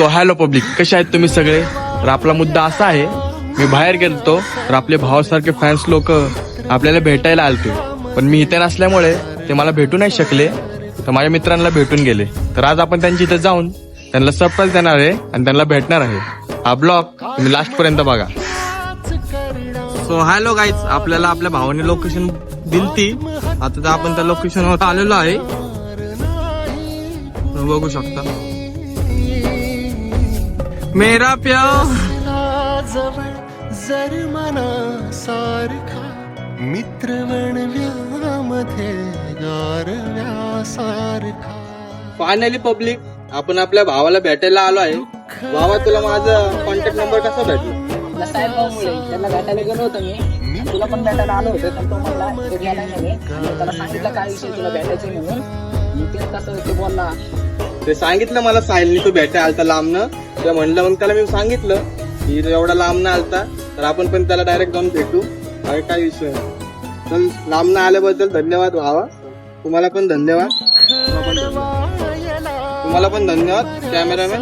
So hello public कसे आहेत तुम्ही सगळे? तर आपला मुद्दा असा आहे मी बाहेर गेलतो तर आपले भावासारखे फॅन्स लोक आपल्याला भेटायला आलते. पण मी इथे नसल्यामुळे ते मला भेटू नाही शकले तर माझ्या मित्रांना भेटून गेले. तर आज आपण त्यांच्या इथे जाऊन त्यांना सरप्राईज देणार आहे आणि त्यांना भेटणार आहे. हा ब्लॉग तुम्ही लास्ट पर्यंत बघा. सो हॅलो गाईज आपल्याला आपल्या भावाने लोकेशन दिलती. आता तर आपण त्या लोकेशनवर आलेलो आहे. बघू शकता. मेरा प्यार। जवळ जर मनासारखा मित्र म्हणव्यामध्ये गारव्यासारखा. फायनली पब्लिक आपण आपल्या भावाला भेटायला आलो आहे. भावा तुला माझा कॉन्टॅक्ट नंबर कसा भेटला? आपल्या साहेब भाऊमुळे त्यांना भेटायला गेलो होतो मी. तुला पण भेटायला आलो होतो पण तो म्हणला फिरला नाही म्हणे. मी त्याला सांगितलं काय विषय तुला भेटायचं म्हणून? मी तेच कसं ते बोलला. ते सांगितलं मला साहिलनी तू भेटायला आलता लांबनं. तर म्हणलं मग त्याला मी सांगितलं की एवढा लांबनं आलता तर आपण पण त्याला डायरेक्ट जाऊन भेटू. अरे काय विषय. चल लांबनं आल्याबद्दल धन्यवाद भावा. तुम्हाला पण धन्यवाद. तुम्हाला पण धन्यवाद कॅमेरामॅन